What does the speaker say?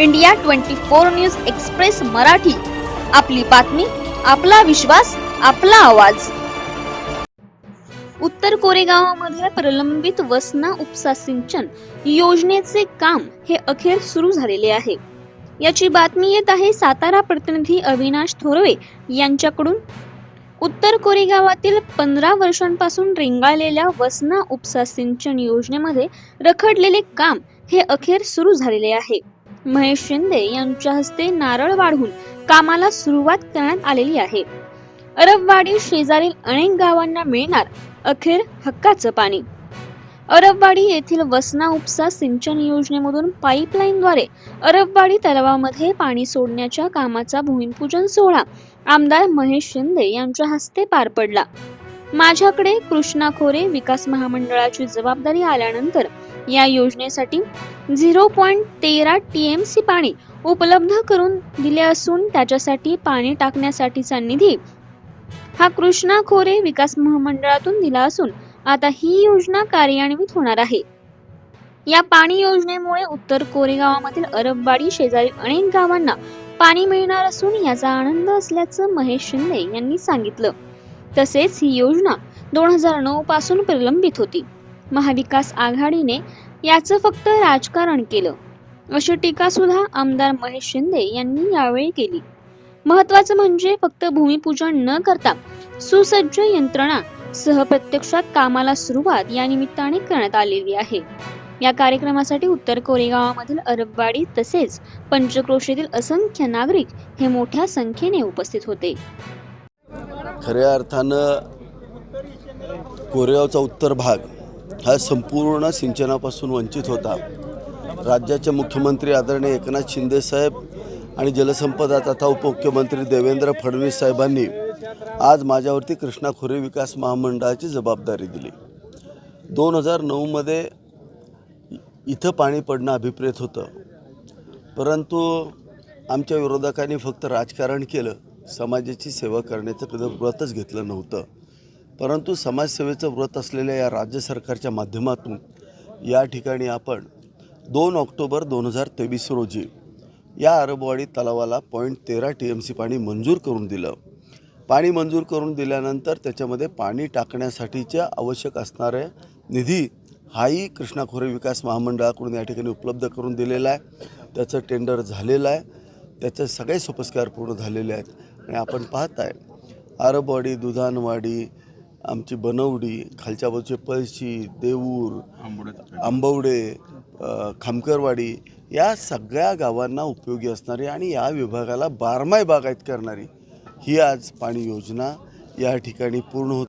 India twenty four news express Marathi. आपली बातमी आपला विश्वास आपला आवाज. उत्तर कोरेगावामध्ये प्रलंबित वसना उपसा सिंचन योजनेचे काम हे अखेर सुरू झालेले आहे. याची बातमी येत आहे सातारा प्रतिनिधी अविनाश थोरवे यांच्याकडून. उत्तर कोरेगावातील पंधरा वर्षांपासून रेंगाळलेल्या वसना उपसा सिंचन योजनेमध्ये रखडलेले काम हे अखेर सुरू झालेले आहे. महेश शिंदे यांच्या हस्ते नारळ वाढून कामाला सुरुवात करण्यात आलेली आहे. अरबवाडी शेजारील अनेक गावांना मिळणार अखेर हक्काचं पाणी. अरबवाडी येथील वसना उपसा सिंचन योजनेमधून पाईपलाईनद्वारे अरबवाडी तलावामध्ये पाणी सोडण्याच्या कामाचा भूमिपूजन सोहळा आमदार महेश शिंदे यांच्या हस्ते पार पडला. माझ्याकडे कृष्णा खोरे विकास महामंडळाची जबाबदारी आल्यानंतर या योजनेसाठी झिरो पॉईंट तेरा टी एम सी पाणी उपलब्ध करून दिले असून त्याच्यासाठी पाणी टाकण्यासाठीचा निधी हा कृष्णा खोरे विकास महामंडळातून दिला असून आता ही योजना कार्यान्वित होणार आहे. या पाणी योजनेमुळे उत्तर कोरेगावामधील अरबवाडी शेजारी अनेक गावांना पाणी मिळणार असून याचा आनंद असल्याचं महेश शिंदे यांनी सांगितलं. तसेच ही योजना दोन हजार नऊ पासून प्रलंबित होती. महाविकास आघाडीने याचं फक्त राजकारण केलं. अशी टीका सुद्धा आमदार महेश शिंदे यांनी यावेळी केली. महत्वाचं म्हणजे फक्त भूमिपूजन न करता सुसज्ज यंत्रणा सह प्रत्यक्षात कामाला सुरुवात या निमित्ताने करण्यात आलेली आहे. या कार्यक्रमासाठी उत्तर कोरेगावामधील अरबवाडी तसेच पंचक्रोशीतील असंख्य नागरिक हे मोठ्या संख्येने उपस्थित होते. खऱ्या अर्थानं कोरेगावचा उत्तर भाग हा संपूर्ण सिंचनापासून वंचित होता. राज्याचे मुख्यमंत्री आदरणीय एकनाथ शिंदेसाहेब आणि जलसंपदा तथा उपमुख्यमंत्री देवेंद्र फडणवीस साहेबांनी आज माझ्यावरती कृष्णा खोरे विकास महामंडळाची जबाबदारी दिली. दोन हजार नऊमध्ये इथं पाणी पडणं अभिप्रेत होतं. परंतु आमच्या विरोधकांनी फक्त राजकारण केलं समाजाची सेवा करण्याचं कधी व्रतच घेतलं नव्हतं. परंतु समाजसेवेचं व्रत असलेल्या या राज्य सरकारच्या माध्यमातून या ठिकाणी आपण दोन ऑक्टोबर दोन हजार तेवीस रोजी या अरबवाडी तलावाला पॉईंट तेरा टी एम सी पाणी मंजूर करून दिलं. पाणी मंजूर करून दिल्यानंतर त्याच्यामध्ये पाणी टाकण्यासाठीच्या आवश्यक असणारे निधी हाही कृष्णा खोरे विकास महामंडळाकडून या ठिकाणी उपलब्ध करून दिलेला आहे. त्याचं टेंडर झालेलं आहे. त्याचे सगळे सोपस्कार पूर्ण झालेले आहेत. आणि आपण पाहत आहे आरबवाडी दुधानवाडी आमची बनवडी खालच्या बाजूचे पळशी देऊर आंबवडे खामकरवाडी या सगळ्या गावांना उपयोगी असणारी आणि या विभागाला बारमाही बागायत करणारी ही आज पाणी योजना या ठिकाणी पूर्ण होत